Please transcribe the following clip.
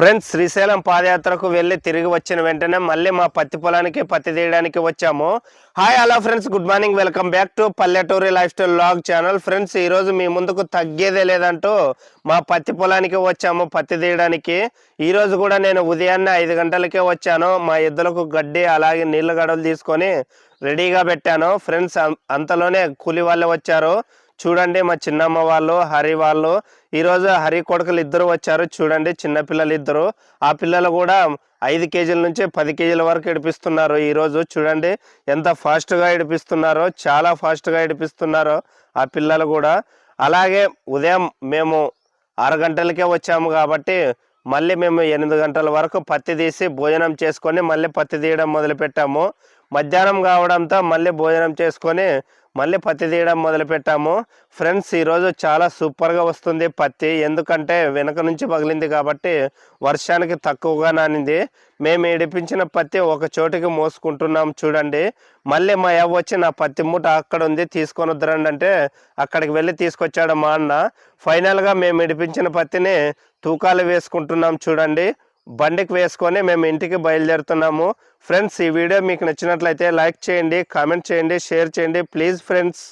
Friends Srisailam పాదయాత్రకు వెళ్ళి తిరిగి వచ్చిన వెంటనే మళ్ళీ మా పత్తి పొలానికి పత్తి తీయడానికి వచ్చాము. Hi hello friends good morning welcome back to పల్లెటూరి life style vlog channel friends ఈరోజు మీ ముందుకు తగ్గేదే లేదంటూ మా పత్తి పొలానికి వచ్చాము పత్తి తీయడానికి. ఈరోజు కూడా నేను ఉదయాన్నే ఐదు గంటలకే వచ్చాను. మా ఎద్దులకు గడ్డి అలాగే నీళ్ళ గడవలు తీసుకొని రెడీగా పెట్టాను. ఫ్రెండ్స్ అంతలోనే కూలి వాళ్ళు వచ్చారు. చూడండి మా చిన్నమ్మ వాళ్ళు హరి వాళ్ళు. ఈరోజు హరి కొడుకులు ఇద్దరు వచ్చారు. చూడండి చిన్నపిల్లలు ఇద్దరు. ఆ పిల్లలు కూడా ఐదు కేజీల నుంచి పది కేజీల వరకు ఇడిపిస్తున్నారు ఈరోజు చూడండి ఎంత ఫాస్ట్గా ఇడిపిస్తున్నారో చాలా ఫాస్ట్గా ఇడిపిస్తున్నారో ఆ పిల్లలు కూడా. అలాగే ఉదయం మేము ఆరు గంటలకే వచ్చాము కాబట్టి మళ్ళీ మేము ఎనిమిది గంటల వరకు పత్తి తీసి భోజనం చేసుకొని మళ్ళీ పత్తి తీయడం మొదలుపెట్టాము. మధ్యాహ్నం కావడంతో మళ్ళీ భోజనం చేసుకొని మళ్ళీ పత్తి తీయడం మొదలుపెట్టాము. ఫ్రెండ్స్ ఈరోజు చాలా సూపర్గా వస్తుంది పత్తి. ఎందుకంటే వెనక నుంచి పగిలింది కాబట్టి వర్షానికి తక్కువగా నానింది. మేము ఇడిపించిన పత్తి ఒక చోటికి మోసుకుంటున్నాం చూడండి. మళ్ళీ మా అవ్వ వచ్చి నా పత్తి మూట అక్కడ ఉంది తీసుకొని వద్దరండి అంటే అక్కడికి వెళ్ళి తీసుకొచ్చాడు మా అన్న. ఫైనల్గా మేము ఇడిపించిన పత్తిని తూకాలు వేసుకుంటున్నాం చూడండి. బండికి వేసుకొని మేము ఇంటికి బయలుదేరుతున్నాము. ఫ్రెండ్స్ ఈ వీడియో మీకు నచ్చినట్లయితే లైక్ చేయండి కామెంట్ చేయండి షేర్ చేయండి. Please friends